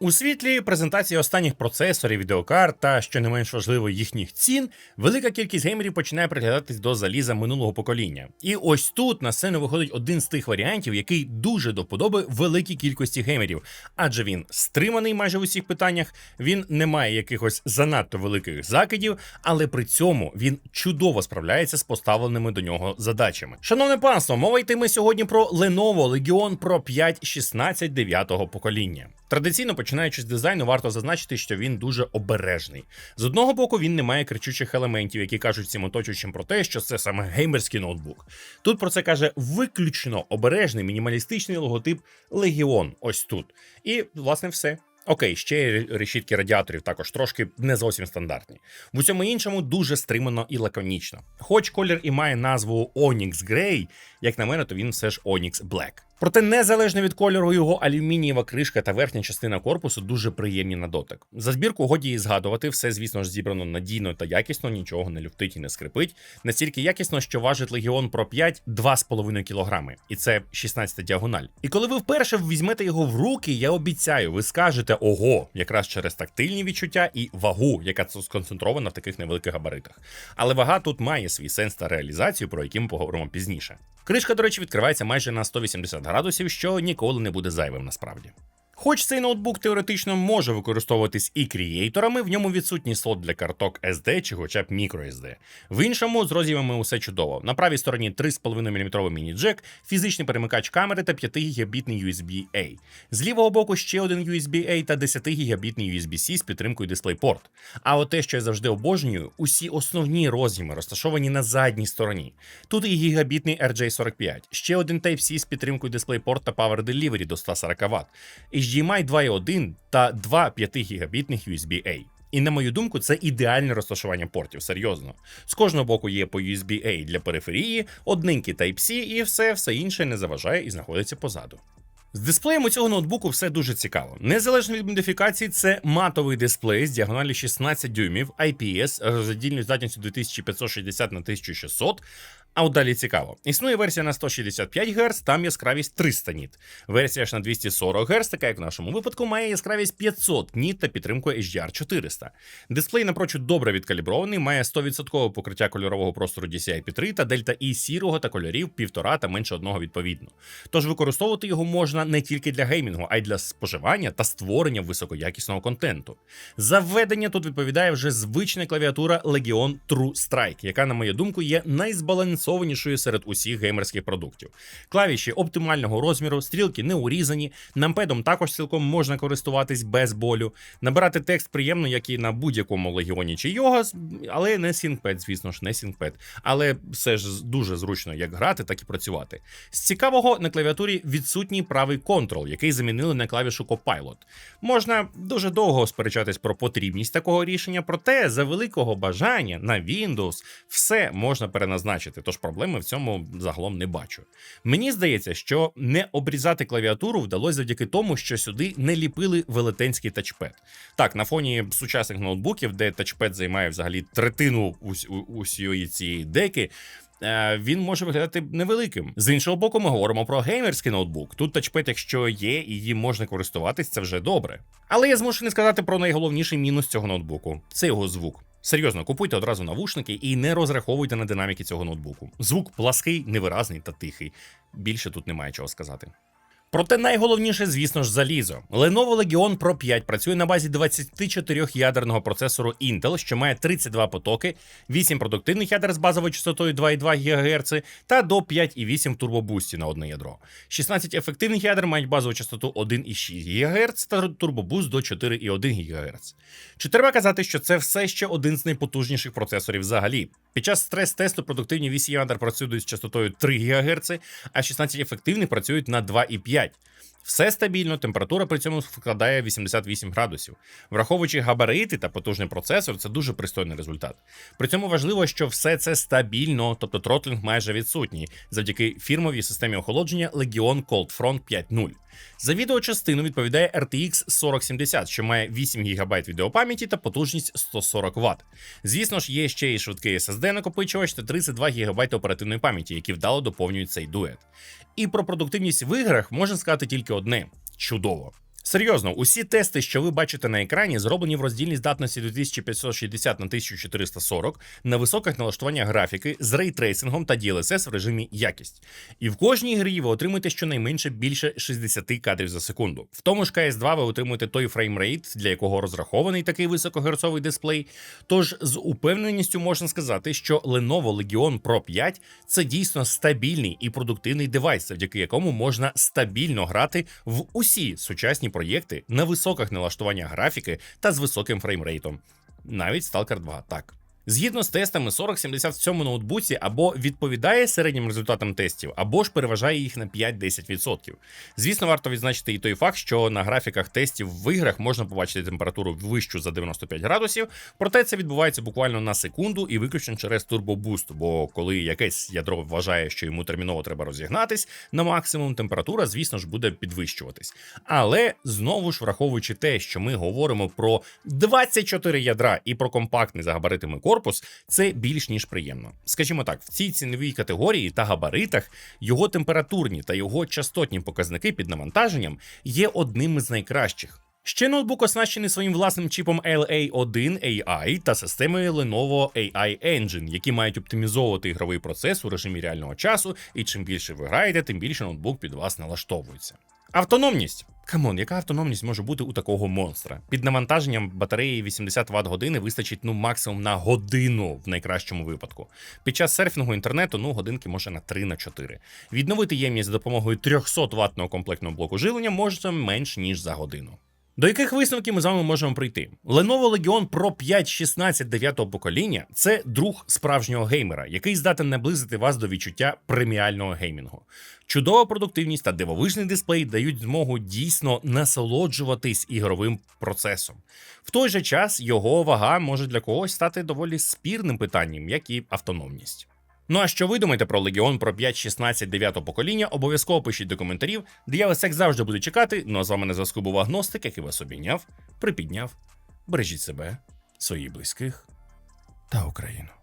У світлі презентації останніх процесорів, відеокарт та, що не менш важливо, їхніх цін, велика кількість геймерів починає приглядатись до заліза минулого покоління. І ось тут на сцену виходить один з тих варіантів, який дуже до вподоби великій кількості геймерів, адже він стриманий майже в усіх питаннях, він не має якихось занадто великих закидів, але при цьому він чудово справляється з поставленими до нього задачами. Шановне панство, мова йтиме сьогодні про Lenovo Legion Pro 5 16 9 покоління. Традиційно починаючи з дизайну, варто зазначити, що він дуже обережний. З одного боку, він не має кричучих елементів, які кажуть всім оточуючим про те, що це саме геймерський ноутбук. Тут про це каже виключно обережний мінімалістичний логотип Legion. Ось тут. І, власне, все. Окей, ще решітки радіаторів також трошки не зовсім стандартні. В усьому іншому дуже стримано і лаконічно. Хоч колір і має назву Onyx Grey, як на мене, то він все ж Onyx Black. Проте незалежно від кольору його алюмінієва кришка та верхня частина корпусу дуже приємні на дотик. За збірку годі і згадувати, все, звісно ж, зібрано надійно та якісно, нічого не люфтить і не скрипить. Настільки якісно, що важить Legion Pro 5 2,5 кг, і це 16 діагональ. І коли ви вперше візьмете його в руки, я обіцяю, ви скажете ого, якраз через тактильні відчуття і вагу, яка сконцентрована в таких невеликих габаритах. Але вага тут має свій сенс та реалізацію, про які ми поговоримо пізніше. Кришка, до речі, відкривається майже на 180 градусів, що ніколи не буде зайвим насправді. Хоч цей ноутбук теоретично може використовуватись і крієйторами, в ньому відсутній слот для карток SD чи хоча б microSD. В іншому з роз'ємами усе чудово. На правій стороні 3,5 мм міні-джек, фізичний перемикач камери та 5 гігабітний USB-A. З лівого боку ще один USB-A та 10 гігабітний USB-C з підтримкою DisplayPort. А от те, що я завжди обожнюю, усі основні роз'єми розташовані на задній стороні. Тут і гігабітний RJ45, ще один Type-C з підтримкою DisplayPort та Power Delivery до 140 Вт. HDMI 2.1 та два 5 гігабітних USB-A. І на мою думку, це ідеальне розташування портів, серйозно. З кожного боку є по USB-A для периферії, одненький Type-C і все, все інше не заважає і знаходиться позаду. З дисплеєм у цього ноутбуку все дуже цікаво. Незалежно від модифікації, це матовий дисплей з діагоналі 16 дюймів IPS роздільною здатністю 2560 на 1600. А от далі цікаво. Існує версія на 165 Гц, там яскравість 300 ніт. Версія ж на 240 Гц, така як в нашому випадку, має яскравість 500 ніт та підтримкою HDR 400. Дисплей напрочуд добре відкалібрований, має 100% покриття кольорового простору DCI-P3 та Delta E сірого та кольорів півтора та менше одного відповідно. Тож використовувати його можна не тільки для геймінгу, а й для споживання та створення високоякісного контенту. За введення тут відповідає вже звична клавіатура Legion True Strike, яка, на мою думку, є найзбалансованішою збалансованішою серед усіх геймерських продуктів. Клавіші оптимального розміру, стрілки не урізані, нампедом також цілком можна користуватись без болю. Набирати текст приємно, як і на будь-якому легіоні чи його, але не сінкпед, звісно ж, не сінкпед. Але все ж дуже зручно як грати, так і працювати. З цікавого на клавіатурі відсутній правий контрол, який замінили на клавішу Copilot. Можна дуже довго сперечатись про потрібність такого рішення, проте за великого бажання на Windows все можна переназначити. Тож проблеми в цьому загалом не бачу. Мені здається, що не обрізати клавіатуру вдалося завдяки тому, що сюди не ліпили велетенський тачпед. Так, на фоні сучасних ноутбуків, де тачпед займає взагалі третину ус усієї цієї деки. Е, він може виглядати невеликим. З іншого боку, ми говоримо про геймерський ноутбук. Тут тачпед, якщо є і їм можна користуватись, це вже добре. Але я змушений сказати про найголовніший мінус цього ноутбуку це його звук. Серйозно, купуйте одразу навушники і не розраховуйте на динаміки цього ноутбуку. Звук плаский, невиразний та тихий. Більше тут немає чого сказати. Проте найголовніше, звісно ж, залізо. Lenovo Legion Pro 5 працює на базі 24-ядерного процесору Intel, що має 32 потоки, 8 продуктивних ядер з базовою частотою 2,2 ГГц та до 5,8 турбобустів на одне ядро. 16 ефективних ядер мають базову частоту 1,6 ГГц та турбобуст до 4,1 ГГц. Чи треба казати, що це все ще один з найпотужніших процесорів взагалі? Під час стрес-тесту продуктивні 8 ядер працюють з частотою 3 ГГц, а 16 ефективних працюють на 2,5. 5. Все стабільно, температура при цьому складає 88 градусів. Враховуючи габарити та потужний процесор, це дуже пристойний результат. При цьому важливо, що все це стабільно, тобто тротлінг майже відсутній, завдяки фірмовій системі охолодження Legion Cold Front 5.0. За відеочастину відповідає RTX 4070, що має 8 ГБ відеопам'яті та потужність 140 Вт. Звісно ж, є ще й швидкий SSD накопичувач та 32 ГБ оперативної пам'яті, які вдало доповнюють цей дует. І про продуктивність в іграх можна сказати тільки одне: чудово. Серйозно, усі тести, що ви бачите на екрані, зроблені в роздільній здатності 2560 на 1440 на високих налаштуваннях графіки з рейтрейсингом та DLSS в режимі якість. І в кожній грі ви отримаєте щонайменше більше 60 кадрів за секунду. В тому ж CS2 ви отримуєте той фреймрейт, для якого розрахований такий високогерцовий дисплей. Тож з упевненістю можна сказати, що Lenovo Legion Pro 5 це дійсно стабільний і продуктивний девайс, завдяки якому можна стабільно грати в усі сучасні проєкти на високих налаштуваннях графіки та з високим фреймрейтом. Навіть Stalker 2, так. Згідно з тестами, 4070 в цьому ноутбуці або відповідає середнім результатам тестів, або ж переважає їх на 5-10%. Звісно, варто відзначити і той факт, що на графіках тестів в іграх можна побачити температуру вищу за 95 градусів, проте це відбувається буквально на секунду і виключно через турбобуст. Бо коли якесь ядро вважає, що йому терміново треба розігнатись на максимум, температура, звісно ж, буде підвищуватись. Але знову ж враховуючи те, що ми говоримо про 24 ядра і про компактний за габаритами корпус, це більш ніж приємно. Скажімо так, в цій ціновій категорії та габаритах його температурні та його частотні показники під навантаженням є одним із найкращих. Ще ноутбук оснащений своїм власним чіпом LA1 AI та системою Lenovo AI Engine, які мають оптимізовувати ігровий процес у режимі реального часу, і чим більше ви граєте, тим більше ноутбук під вас налаштовується. Автономність. Камон, яка автономність може бути у такого монстра? Під навантаженням батареї 80 Вт години вистачить ну максимум на годину в найкращому випадку. Під час серфінгу інтернету ну годинки може на 3 на 4. Відновити ємність за допомогою 300 ватного комплектного блоку жилення може менш ніж за годину. До яких висновків ми з вами можемо прийти? Lenovo Legion Pro 5 16 9 покоління це друг справжнього геймера, який здатен наблизити вас до відчуття преміального геймінгу. Чудова продуктивність та дивовижний дисплей дають змогу дійсно насолоджуватись ігровим процесом. В той же час його вага може для когось стати доволі спірним питанням, як і автономність. Ну а що ви думаєте про Легіон про 5 16 9 покоління? Обов'язково пишіть до коментарів, де я вас як завжди буду чекати. Ну а з вами на зв'язку був агностик, який вас обійняв, припідняв. Бережіть себе, своїх близьких та Україну.